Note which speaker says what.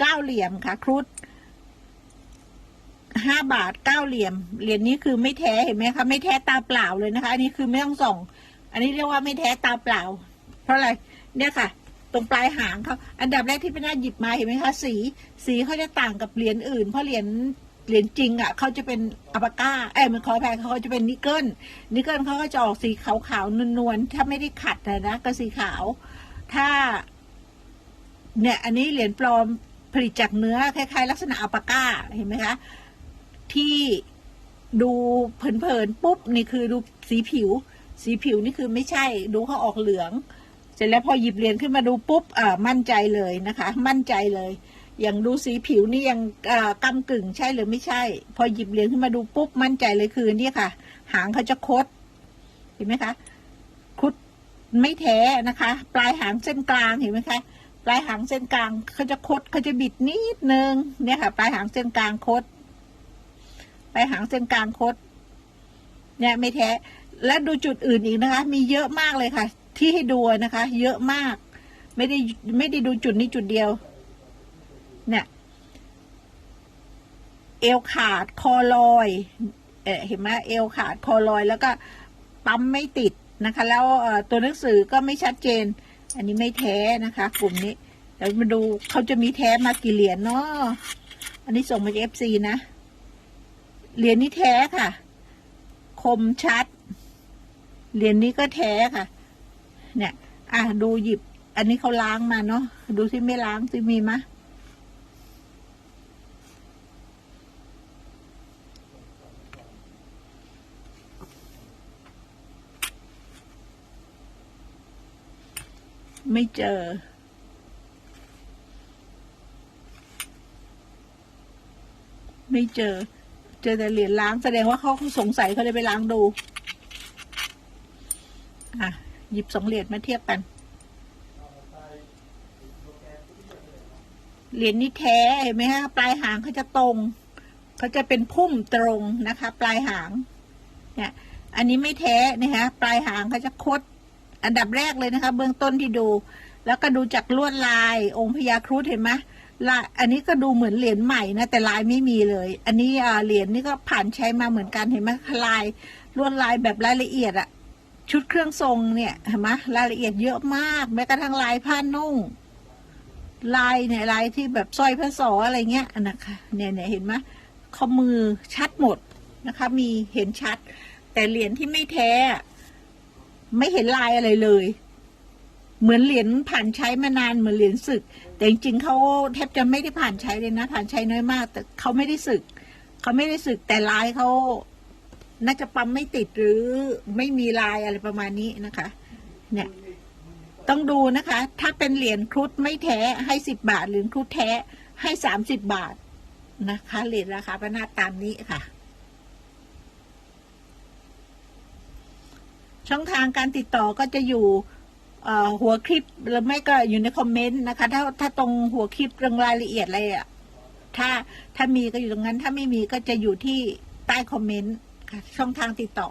Speaker 1: เก้าเหลี่ยมค่ะ ครุฑห้าบาทเก้าเหลี่ยม เหรียญนี้คือไม่แท้เห็นไหมคะ ไม่แท้ตาเปล่าเลยนะคะ อันนี้คือไม่ต้องส่อง อันนี้เรียกว่าไม่แท้ตาเปล่า เพราะอะไร เนี่ยค่ะ ตรงปลายหางเขาอันดับแรกที่เป็นหน้าหยิบมาเห็นไหมคะ สี สีเขาจะต่างกับเหรียญอื่น เพราะเหรียญเหรียญจริงอะเขาจะเป็นอัปก้า เอ้ยมันขอแพงเขาจะเป็นนิกเกิล นิกเกิลเขาก็จะออกสีขาวๆนวลๆ ถ้าไม่ได้ขัดนะนะก็สีขาว ถ้า เนี่ย อันนี้เหรียญปลอม ผลิตจากเนื้อคล้ายๆ ลักษณะอัปาก้าเห็นไหมคะ ที่ดูเผินๆปุ๊บนี่คือดูสีผิว สีผิวนี่คือไม่ใช่ดูเขาออกเหลือง เสร็จแล้วพอหยิบเหรียญขึ้นมาดูปุ๊บอ่ามั่นใจเลยนะคะ มั่นใจเลยอย่างดูสีผิวนี่ยังอ่ากำกึ่งใช่หรือไม่ใช่ พอหยิบเหรียญขึ้นมาดูปุ๊บมั่นใจเลยคือเนี่ยค่ะ หางเขาจะคดเห็นไหมคะคุดไม่แท้นะคะ ปลายหางเส้นกลางเห็นไหมคะ ปลายหางเส้นกลางเขาจะคดเขาจะบิดนิดนึงเนี่ยค่ะ ปลายหางเส้นกลางคด ปลายหางเส้นกลางคด เนี่ยไม่แท้ และดูจุดอื่นอีกนะคะ มีเยอะมากเลยค่ะ ที่ให้ดูนะคะ เยอะมาก ไม่ได้ไม่ได้ดูจุดนี้จุดเดียว เนี่ย เอวขาดคอลอยเออเห็นไหมเอวขาดคอลอย แล้วก็ปั๊มไม่ติดนะคะ แล้วตัวหนังสือก็ไม่ชัดเจน อันนี้ไม่แท้นะคะ กลุ่มนี้เดี๋ยวมาดูเขาจะมีแท้มากี่เหรียญเนาะอันนี้ส่งมาจากเอฟซีนะ เหรียญนี้แท้ค่ะ คมชัด เหรียญนี้ก็แท้ค่ะ เนี่ย อะดูหยิบ อันนี้เขาล้างมาเนาะดูที่ไม่ล้างที่มีมะ ไม่เจอ ไม่เจอ เจอแต่เหรียญล้างแสดงว่าเขาสงสัยเขาเลยไปล้างดู อะ หยิบสองเหรียญมาเทียบกัน เหรียญนี้แท้เห็นไหมฮะปลายหางเขาจะตรงเขาจะเป็นพุ่มตรงนะคะ ปลายหาง เนี่ย อันนี้ไม่แท้นะคะปลายหางเขาจะคด อันดับแรกเลยนะคะ เบื้องต้นที่ดู แล้วก็ดูจากลวดลาย องค์พญาครุฑเห็นไหมลายอันนี้ก็ดูเหมือนเหรียญใหม่นะแต่ลายไม่มีเลย อันนี้เหรียญนี่ก็ผ่านใช้มาเหมือนกันเห็นไหมลายลวดลายแบบรายละเอียดอะชุดเครื่องทรงเนี่ยเห็นไหมรายละเอียดเยอะมากแม้กระทั่งลายผ้านุ่ง ลายเนี่ยลายที่แบบสร้อยพระสออะไรเงี้ยนะคะเนี่ยเนี่ยเห็นไหมข้อมือชัดหมดนะคะ มีเห็นชัด แต่เหรียญที่ไม่แท้ ไม่เห็นลายอะไรเลย เหมือนเหรียญผ่านใช้มานานเหมือนเหรียญศึก แต่จริงๆเขาแทบจะไม่ได้ผ่านใช้เลยนะ ผ่านใช้น้อยมาก แต่เขาไม่ได้ศึกเขาไม่ได้ศึกแต่ลายเขาน่าจะปั๊มไม่ติดหรือไม่มีลายอะไรประมาณนี้นะคะ เนี่ย ต้องดูนะคะ ถ้าเป็นเหรียญครุฑไม่แท้ให้สิบบาท เหรียญครุฑแท้ให้สามสิบบาทนะคะเหรียญราคาประนาตตามนี้ค่ะ ช่องทางการติดต่อก็จะอยู่หัวคลิปหรือไม่ก็อยู่ในคอมเมนต์นะคะ ถ้าถ้าตรงหัวคลิปเรื่องรายละเอียดอะไรอะถ้าถ้ามีก็อยู่ตรงนั้น ถ้าไม่มีก็จะอยู่ที่ใต้คอมเมนต์ค่ะช่องทางติดต่อ